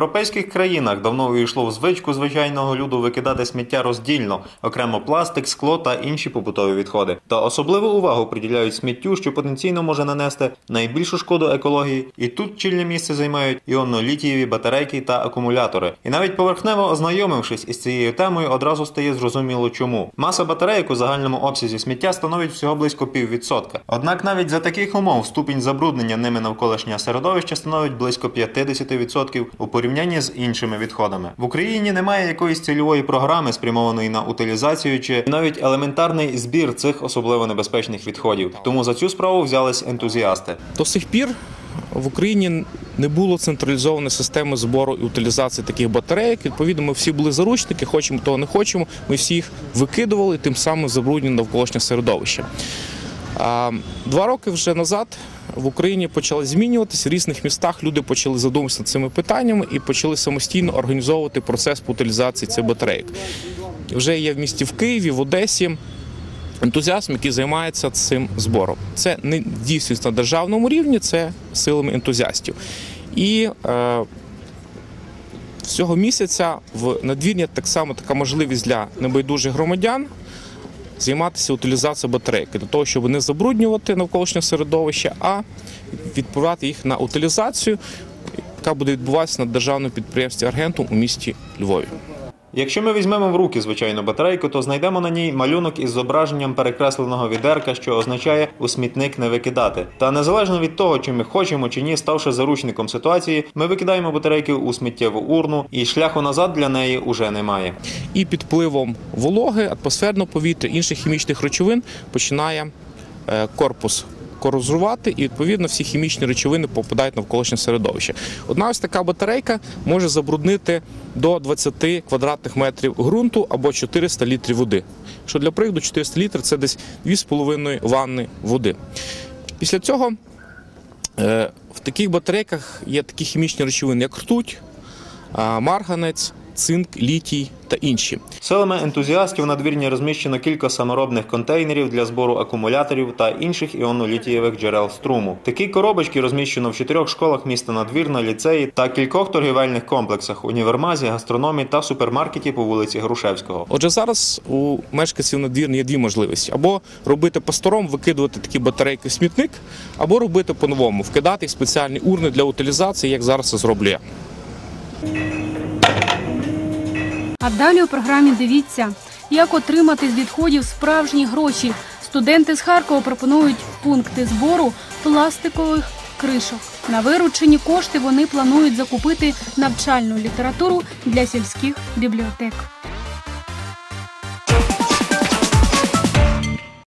Європейських країнах давно увійшло в звичку звичайного люду викидати сміття роздільно, окремо пластик, скло та інші побутові відходи. Та особливу увагу приділяють сміттю, що потенційно може нанести найбільшу шкоду екології. І тут чільне місце займають іонно-літієві батарейки та акумулятори. І навіть поверхнево ознайомившись із цією темою, одразу стає зрозуміло чому. Маса батарейок у загальному обсязі сміття становить всього близько піввідсотка. Однак навіть за таких умов ступінь забруднення ними навколишнього середовища становить близько 50% у порівнянні з іншими відходами. В Україні немає якоїсь цільової програми, спрямованої на утилізацію чи навіть елементарний збір цих особливо небезпечних відходів. Тому за цю справу взялись ентузіасти. До сих пір в Україні не було централізованої системи збору і утилізації таких батарейок. Відповідно, ми всі були заручники, хочемо того не хочемо. Ми всі їх викидували, тим самим забруднювали навколишнє середовище. Два роки вже назад в Україні почали змінюватися. В різних містах люди почали задумуватися над цими питаннями і почали самостійно організовувати процес по утилізації цих батарейок. Вже є в місті в Києві, в Одесі ентузіазм, який займається цим збором. Це не дійсність на державному рівні, це силами ентузіастів. І е, цього місяця в надвір'я так само така можливість для небайдужих громадян займатися утилізацією батарейки для того, щоб не забруднювати навколишнє середовище, а відправляти їх на утилізацію, яка буде відбуватися на державному підприємстві Аргентум у місті Львові. Якщо ми візьмемо в руки звичайну батарейку, то знайдемо на ній малюнок із зображенням перекресленого відерка, що означає у смітник не викидати. Та незалежно від того, чи ми хочемо чи ні, ставши заручником ситуації, ми викидаємо батарейки у сміттєву урну, і шляху назад для неї уже немає. і під впливом вологи, атмосферного повітря, інших хімічних речовин починає е, корпус корозувати, і відповідно всі хімічні речовини попадають на навколишнє середовище. Одна ось така батарейка може забруднити до 20 квадратних метрів ґрунту або 400 літрів води. Що для прикладу 400 літрів це десь 2,5 ванни води. Після цього е, в таких батарейках є такі хімічні речовини, як ртуть, марганець, цинк, літій та інші. Силами ентузіастів на двірні розміщено кілька саморобних контейнерів для збору акумуляторів та інших іонолітієвих джерел струму. Такі коробочки розміщено в чотирьох школах міста Надвірна, ліцеї та кількох торгівельних комплексах, універмазі, гастрономі та супермаркеті по вулиці Грушевського. Отже, зараз у мешканців надвірні є дві можливості: або робити по-старому, викидувати такі батарейки в смітник, або робити по-новому, вкидати їх спеціальні урни для утилізації, як зараз це зроблю я. А далі у програмі дивіться, як отримати з відходів справжні гроші. Студенти з Харкова пропонують пункти збору пластикових кришок. На виручені кошти вони планують закупити навчальну літературу для сільських бібліотек.